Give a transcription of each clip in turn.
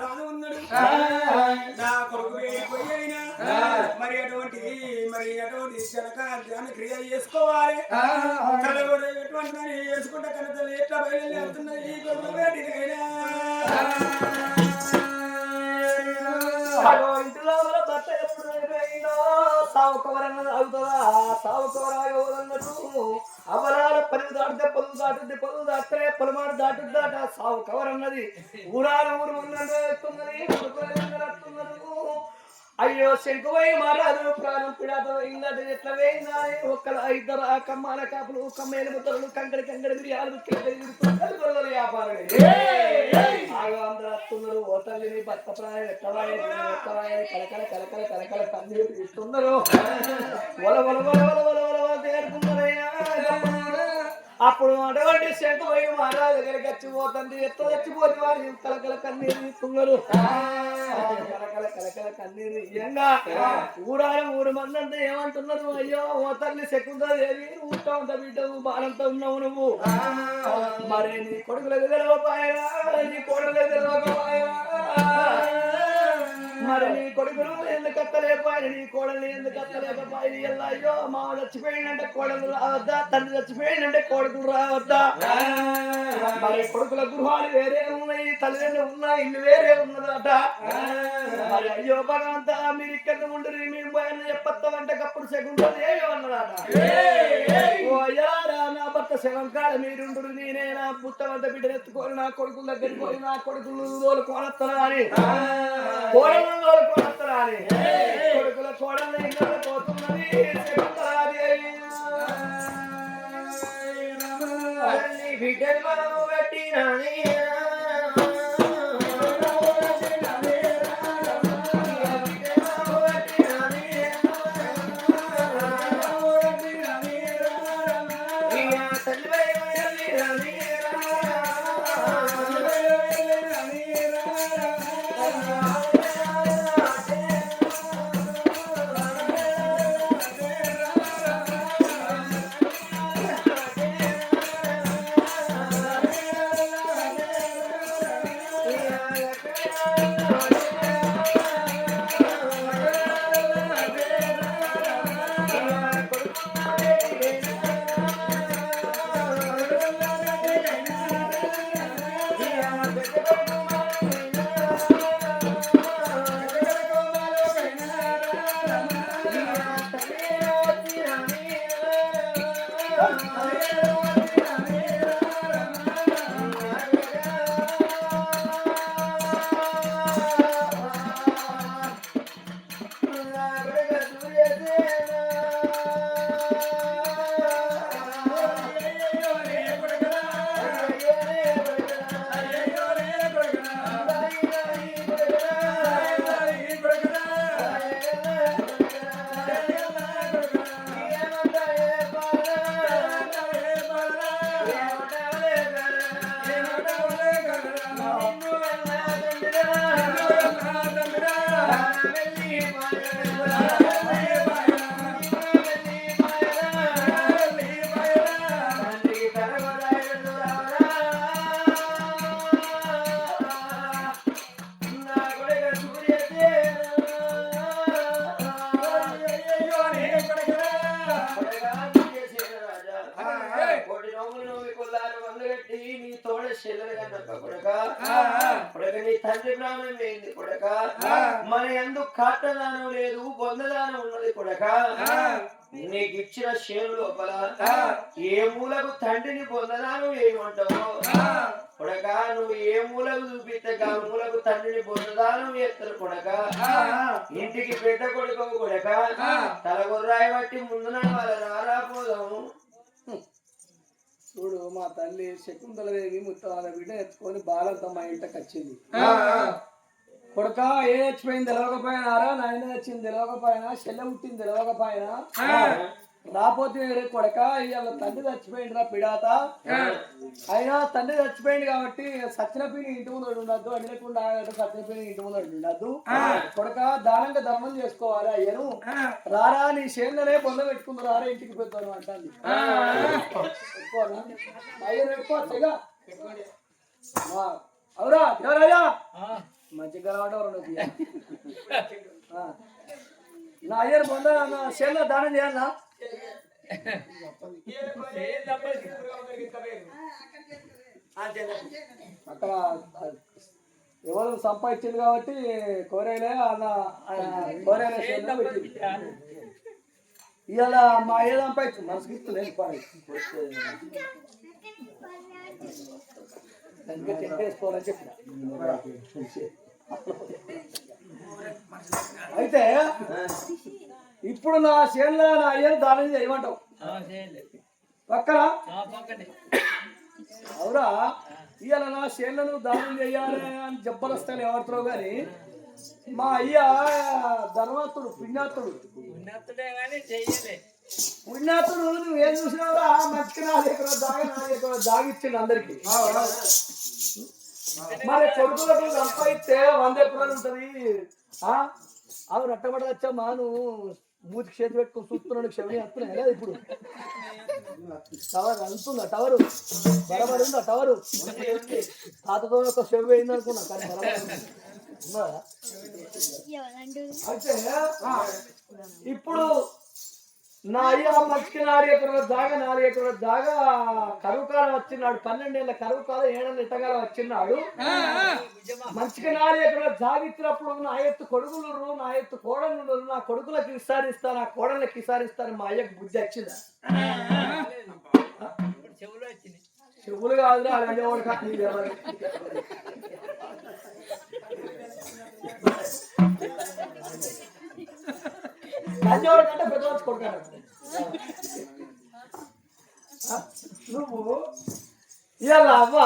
రాజు ఉన్నాడు. నా కొడుకు పోయి అయినా మరి అటువంటి మరి అటువంటి శనక ధ్యాన క్రియ చేసుకోవాలి. ఎటువంటి చేసుకుంటే కనుక తల్లి ఎట్లా బయలుదేరుతున్నది ఈ కొడుకు వేటికైనా. ఇంటిలో భర్త ఎప్పుడు అయిపోయిందో అవుతుందా? సావు కవరాగన్నట్టు అవలాల పరుగు దాటితే పొలుగు దాటుద్ది పొలుగు దాటితే పొలమాడు దాటుద్ది దాట సావు కవర్ అన్నది. ఊరాల ఊరు ఉన్నది అయ్యో శంకువై మారాదు. ప్రాణం పిడాత ఇందటి ఎట్లా వేయిందా ఒక్కల ఇద్దరు ఆ కమ్మాల కాపులు కమ్మేలు ముద్దలు కంకడి కంకడి బిర్యాలు గొల్లల వ్యాపారం అందరూ ఓ తల్లిని భర్త ప్రాయం ఎట్టవాయి ఎట్టవాయి కలకల కలకల కలకల కన్నీరు తీస్తున్నారు. వల వల వల వల వల వల వల తేరుకున్నారయ్యా. అప్పుడు అటువంటి శంకు పోయి మహారాజు దగ్గరికి వచ్చిపోతుంది ఎట్లా చచ్చిపోతే వారు కలకల కన్నీరు తీస్తున్నారు కలకల కలకల కన్నీరు ఇయ్యంగా. ఊరాల ఊరు మంది అంతా ఏమంటున్నారు? అయ్యో ఓ తల్లి శకుందేవి ఊటా ఉంట బిడ్డ? బాలంతా ఉన్నావు నువ్వు. మరి నీ కొడుకులకు తెలియపాయా నీ కోడలకు తెలియకపోయా మరి నీ కొడుకులు ఎందుకు అత్తలేపాయి నీ కోడలు ఎందుకు అత్తలేకపోయి ఎలా అయ్యో మా చచ్చిపోయిందంటే కోడలు రావద్దా తండ్రి చచ్చిపోయిందంటే కొడుకులు రావద్దా. మరి కొడుకుల గృహాలు వేరే ఉన్నాయి తల్లిదండ్రులు ఉన్నా ఇల్లు వేరే ఉన్నదట. మరి అయ్యో భగవంతా మీరు ఇక్కడ ఉండరు మేము పోయిన చెప్పత్తామంటే కప్పుడు సెకండ్ ఏమో అన్నదట. నా భర్త శవం కాడ మీరుండు నేనే నా పుత్తమంత బిడ్డను ఎత్తుకొని నా కొడుకుల దగ్గరికి పోయి నా కొడుకులు తోలు కోనత్తరా అని కోడలు తోలు కోనత్తరా అని కొడుకుల కోడలు బిడ్డను మనము పెట్టినా Oh Yeah. కొడక కొడక. నీ తండ్రి ప్రాణం వేయింది కొడక. మన ఎందుకు కాటదానం లేదు బొందదానం ఉన్నది కొడక. నీకు ఇచ్చిన చేను లోపల ఏ మూలకు తండ్రిని పొందదానం ఏమంటావు కొడక నువ్వు ఏ మూలకు చూపిస్తే ఆ మూలకు తండ్రిని పొందదానం చేస్తారు కొడక? ఇంటికి బిడ్డ కొడుకు కొడక? తలగొర్రాయి బట్టి ముందున వాళ్ళ రారాపోదాము చూడు మా తల్లి శకుంతలదేవి మొత్తం వాళ్ళ బిడ్డ ఎత్తుకొని బాలంతా మా ఇంటికి వచ్చింది. కొడుక ఏ చచ్చిపోయింది తెలవకపోయినారా నాయన వచ్చింది తెలవకపోయినా చెల్లె పుట్టింది తెలవకపోయినా రాపోతే రే కొడక ఇవాళ తండ్రి చచ్చిపోయిందిరా పిడాత. అయినా తండ్రి చచ్చిపోయింది కాబట్టి సచిన పీని ఇంటి ముందు ఉండద్దు అడిగకుండా సచిన పీని ఇంటి ముందు ఉండద్దు. కొడక దానంగా ధర్మం చేసుకోవాలి అయ్యను. రారా నీ చేనులనే పొంద పెట్టుకుంది రారా ఇంటికి అంటాంది. ఎక్కువనా? అయ్యను ఎక్కువ అవురా ఎవరయ్యా మా సిగ్గరవాడ రెండు నా అయ్యర్ పొంద నా చేనులో దానం చేయాలనా అక్కడ ఎవరు సంపాదించింది కాబట్టి కోరేలే అలా కోరేలే పెట్టింది. ఇవాళ మా ఏ సంపాదించు మనసుకి ఇస్తలేదు పని. దానికి చెప్పిన. అయితే ఇప్పుడు నా చేనులో నా అయ్యను దానం చేయమంటావు పక్కన? అవురా ఇవాళ నా చేనులను దానం చేయాలి అని జబ్బరస్తాను ఎవరితో కానీ మా అయ్య ధర్మతుడు పుణ్యాతుడు పుణ్యాతుడు నువ్వేం చూసినావురా? మంచిగా నా దగ్గర దాగి నా దగ్గర దాగిచ్చిండు అందరికి. మరి కొడుకులకు సంపాదిస్తే వంద ఎకరాలు ఉంటది. ఆ? అవి రట్టబడచ్చమ్మా నువ్వు మూతికి చేతి పెట్టుకుని చూస్తున్నాడు క్షమి వస్తున్నాయి. కదా ఇప్పుడు? టవర్ అంతుందా? టవరు? బరబడి ఉందా టవరు? తాతతో ఒక చెవి అయింది అనుకున్నా కానీ బరబడి ఇప్పుడు నా అయ్య మచ్చికి నాలుగు ఎకరాల జాగ నాలుగు ఎకరాల జాగ కరువు కాలం వచ్చినాడు పన్నెండేళ్ళ కరువు కాలం ఏడేళ్ళ ఇటగాల వచ్చినాడు. మంచిగా నాలుగు ఎకరాల నా ఎత్తు కొడుకులు నా ఎత్తు కోడలు నా కొడుకులకు విసారిస్తా నా కోడళ్ళకి విసారిస్తాను మా అయ్యకు బుద్ధి వచ్చిందా? చెవులు కాదురా వాడు కాదు? లంజవాడు కంటే కొడుకాడు నువ్వు ఇవాళ అవ్వ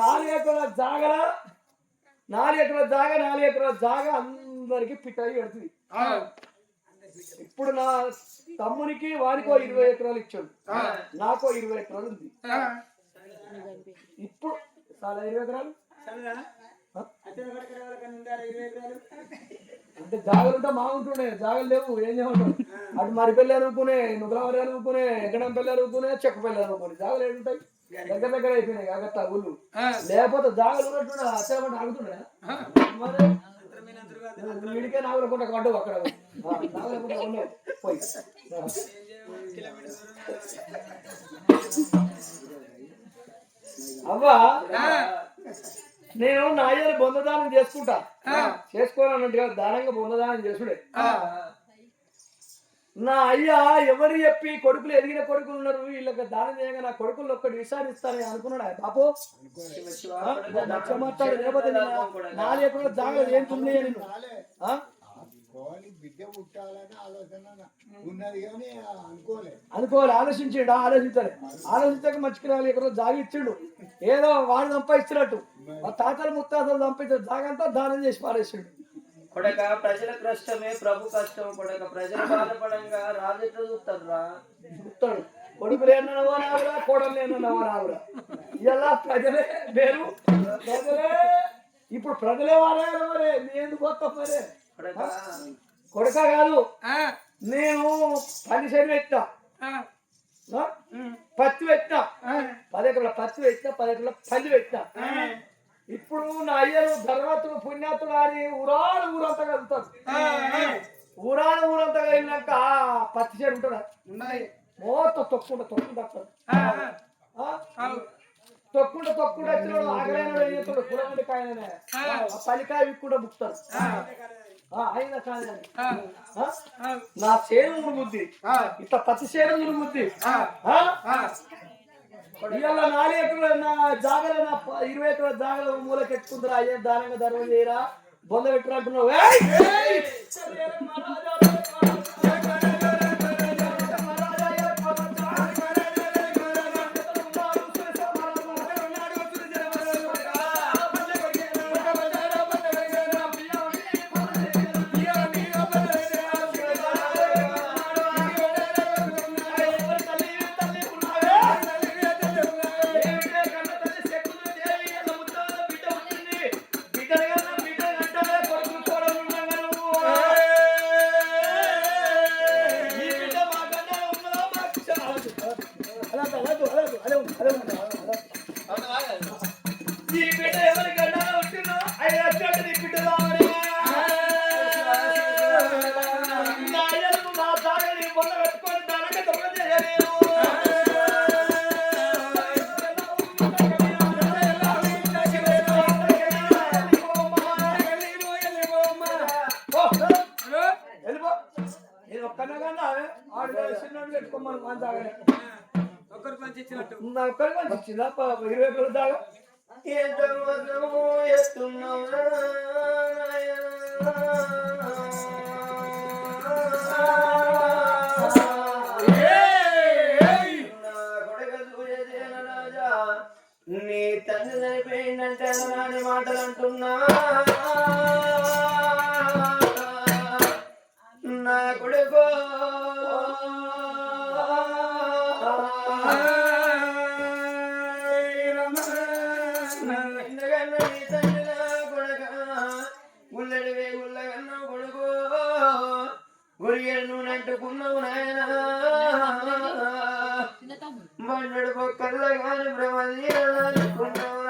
నాలుగు ఎకరాల జాగల నాలుగు ఎకరాల జాగ నాలుగు ఎకరాల జాగ అందరికి పిట్టయి పెడుతుంది. ఇప్పుడు నా తమ్మునికి వానికో ఇరవై ఎకరాలు ఇచ్చాడు. నాకో ఇరవై ఎకరాలు ఉంది. ఇప్పుడు చాలా ఇరవై ఎకరాలు. అంటే జాగలు ఉంటే మా ఉంటుండే జాగలు లేవు ఏం చేయమంటావు? అటు మరి పెళ్ళి అనుకునే నుగలవరి అనుకునే ఎక్కడం పెళ్ళి అనుకునే చెక్క పెళ్ళి అనుకునే జాగలు ఏడుంటాయి దగ్గర దగ్గర అయిపోయినాయి కాకత్తా ఊళ్ళు. లేకపోతే జాగలు ఉన్నట్టు అచ్చేమంటే ఆగుతుండే. మరి? వీడికే నాగలకుంట కట్టు అక్కడ. నాగలకుంట ఉన్నాయి పోయి. అవ్వా? నేను నా అయ్యని బొందదానం చేసుకుంటా. చేసుకోవాలన్నట్టుగా దానంగా బొందదానం చేసుడే. నా అయ్య ఎవరు చెప్పి కొడుకులు ఎదిగిన కొడుకులు ఉన్నారు? వీళ్ళకి దానం చేయగా నా కొడుకులు ఒక్కటి విసారిస్తానని అనుకున్నాడు ఆయన బాపు మాట్లాడు లేకపోతే నేను నాలుగు ఎకరాల జాగ్రత్త నేను? కోడి బిడ్డ పుట్టాలని ఆలోచన ఉన్నది కానీ అనుకోలే. అనుకోవాలి ఆలోచించిండు ఆలోచించాలి. ఆలోచించక మంచికి రాలి ఎక్కడో జాగి ఇచ్చిండు. ఏదో వాడు సంపాదించినట్టు మా తాతలు ముత్తాతలు సంపాదించారు జాగంతా దానం చేసి పారేసిండు. కొడక ప్రజల కష్టమే ప్రభు కష్టం కొడక ప్రజలు బాధపడంగా రాజెట్లా చూస్తారు రా చెప్తాడు కొడుకులు ఏమన్నావో నావురా కోడలు ఏమన్నావో నావురా. ఇలా ప్రజలే వేరు. ప్రజలే. ఇప్పుడు ప్రజలే వారే మరి. ఎందుకు వస్తాం మరి? కొడక. కాదు. నేను పని సరి పెట్టా? పత్తి పెట్టా. పది ఎకరాల పత్తి పెట్టా పది ఎకరాల పల్లి పెట్టా. ఇప్పుడు నా అయ్యను ధర్మతుడు పుణ్యాతుడు అని ఊరాడు ఊరంతా కలుగుతాడు ఊరాడు ఊరంతా వెళ్ళినాక పత్తి చెడు ఉంటుందా? తొక్కుంటా వస్తాడు. ఆ? తొక్కుంటా తొక్కుంటా వచ్చినాడు ఆగలేనాడు ఏం చేస్తాడు? కులమంది కాయనే ఆ. పల్లికాయ విక్కుండా నా చేను మురుగుద్ది ఇట్లా పత్తి చేను మురుగుద్ది ఇవాళ నాలుగు ఎకరాల నా జాగల నా ఇరవై ఎకరాల జాగల మూలకెట్టుకుంటారా అయ్యే దానంగా ధర్మం చేయరా? బొంద పెట్టరా అంటున్నావు. నా ఒక్కడి ఇచ్చిందా పాప ఇరవై గుల్లడివే గుల్లగన్న కొడుకు నువ్వు అంటుకున్నావు నాయనా. మన్నడు పొక్కల్లో కాని బ్రహ్మది అనుకున్నావు.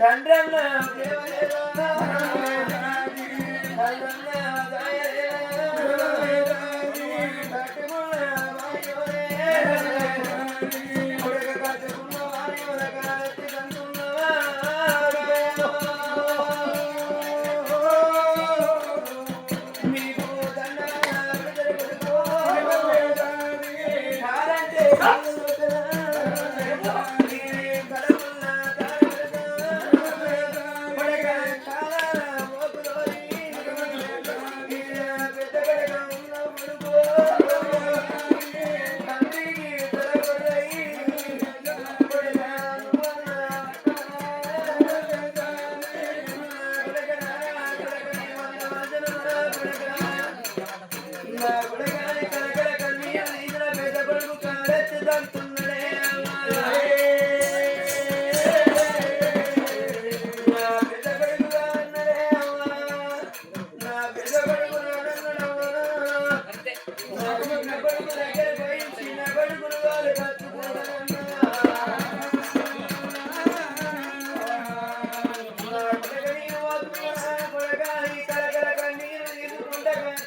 తండ్రి Bye.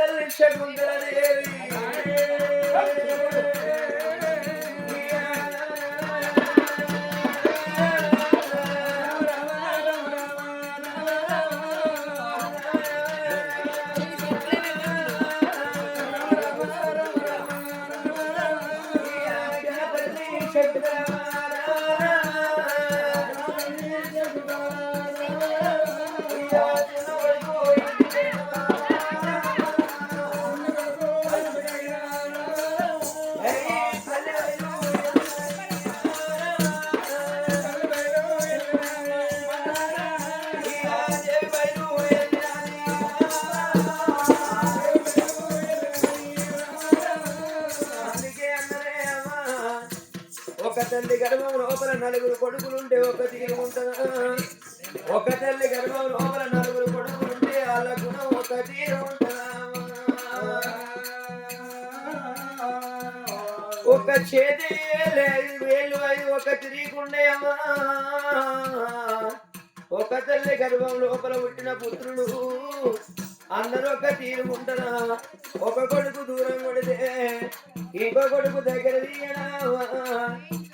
తల్లి ఒక చేతి వేలు అయి ఒక తిరిగికుండే ఒక తల్లి గర్భం లోపల పుట్టిన పుత్రుడు. అందరూ ఒక తీరు ఉంటారా ఒక కొడుకు దూరం కొడితే ఇంకో కొడుకు దగ్గర తీయడా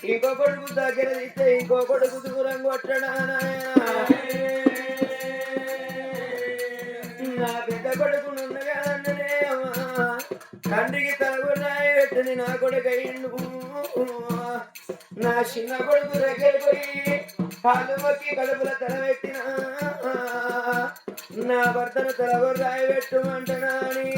ఇంకో కొడుకు దగ్గర తీస్తే ఇంకో కొడుకు దూరం కొట్టడా నాయనా? నా కొడుకు నా చిన్న కొడుకు దగ్గర పోయి కడుపుల తల నా భర్తను తలగొర్రాయి పెట్టమంటున్నాని